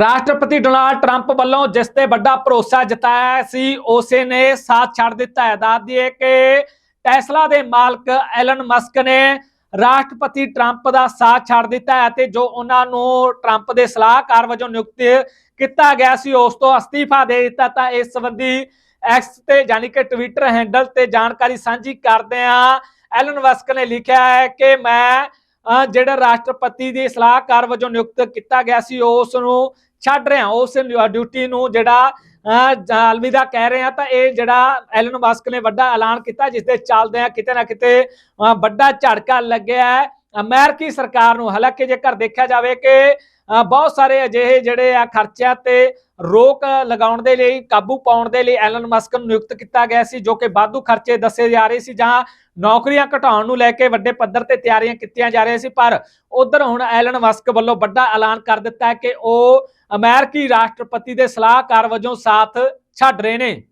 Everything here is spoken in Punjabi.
ਰਾਸ਼ਟਰਪਤੀ ਡੋਨਾਲਡ ਟਰੰਪ ਵੱਲੋਂ ਜਿਸ ਤੇ ਵੱਡਾ ਭਰੋਸਾ ਜਤਾਇਆ ਸੀ, ਉਸੇ ਨੇ ਸਾਥ ਛੱਡ ਦਿੱਤਾ ਹੈ। ਦੱਸ ਦਈਏ ਕਿ ਟੈਸਲਾ ਦੇ ਮਾਲਕ ਐਲਨ ਮਸਕ ਨੇ ਰਾਸ਼ਟਰਪਤੀ ਟਰੰਪ ਦਾ ਸਾਥ ਛੱਡ ਦਿੱਤਾ ਹੈ ਤੇ ਜੋ ਉਹਨਾਂ ਨੂੰ ਟਰੰਪ ਦੇ ਸਲਾਹਕਾਰ ਵਜੋਂ ਨਿਯੁਕਤ ਕੀਤਾ ਗਿਆ ਸੀ, ਉਸ ਤੋਂ ਅਸਤੀਫਾ ਦੇ ਦਿੱਤਾ। ਤਾਂ ਇਸ ਸੰਬੰਧੀ ਐਕਸ ਤੇ ਯਾਨੀ ਕਿ ਟਵਿੱਟਰ ਹੈਂਡਲ ਤੇ ਜਾਣਕਾਰੀ ਸਾਂਝੀ ਕਰਦੇ ਆ ਐਲਨ ਮਸਕ ਨੇ ਲਿਖਿਆ ਹੈ ਕਿ ਮੈਂ ਜਿਹੜਾ ਰਾਸ਼ਟਰਪਤੀ ਦੀ ਸਲਾਹਕਾਰ ਵਜੋਂ ਨਿਯੁਕਤ ਕੀਤਾ ਗਿਆ ਸੀ ਉਸ ਨੂੰ ਛੱਡ ਰਿਹਾ ਉਸ ਡਿਊਟੀ ਨੂੰ ਜਿਹੜਾ ਅਲਵਿਦਾ ਕਹਿ ਰਹੇ ਆ ਤਾਂ ਇਹ ਜਿਹੜਾ ਐਲਨ ਮਸਕ ਨੇ ਵੱਡਾ ਐਲਾਨ ਕੀਤਾ ਜਿਸ ਦੇ ਚੱਲਦੇ ਆ ਕਿਤੇ ਨਾ ਕਿਤੇ ਵੱਡਾ ਝਟਕਾ ਲੱਗਿਆ ਹੈ। ਅਮਰੀਕੀ ਸਰਕਾਰ ਨੂੰ, ਹਾਲਾਂਕਿ ਜੇਕਰ ਦੇਖਿਆ ਜਾਵੇ ਕਿ ਬਹੁਤ ਸਾਰੇ ਅਜਿਹੇ ਜਿਹੜੇ ਆ ਖਰਚਿਆਂ ਤੇ ਰੋਕ ਲਗਾਉਣ ਦੇ ਲਈ, ਕਾਬੂ ਪਾਉਣ ਦੇ ਲਈ ਐਲਨ ਮਸਕ ਨੂੰ ਨਿਯੁਕਤ ਕੀਤਾ ਗਿਆ ਸੀ, ਜੋ ਕਿ ਵਾਧੂ ਖਰਚੇ ਦੱਸੇ ਜਾ ਰਹੇ ਸੀ ਜਾਂ ਨੌਕਰੀਆਂ ਘਟਾਉਣ ਨੂੰ ਲੈ ਕੇ ਵੱਡੇ ਪੱਧਰ ਤੇ ਤਿਆਰੀਆਂ ਕੀਤੀਆਂ ਜਾ ਰਹੀਆਂ ਸੀ, ਪਰ ਉਧਰ ਹੁਣ ਐਲਨ ਮਸਕ ਵੱਲੋਂ ਵੱਡਾ ਐਲਾਨ ਕਰ ਦਿੱਤਾ ਹੈ ਕਿ ਉਹ ਅਮਰੀਕੀ ਰਾਸ਼ਟਰਪਤੀ ਦੇ ਸਲਾਹਕਾਰ ਵਜੋਂ ਸਾਥ ਛੱਡ ਰਹੇ ਨੇ।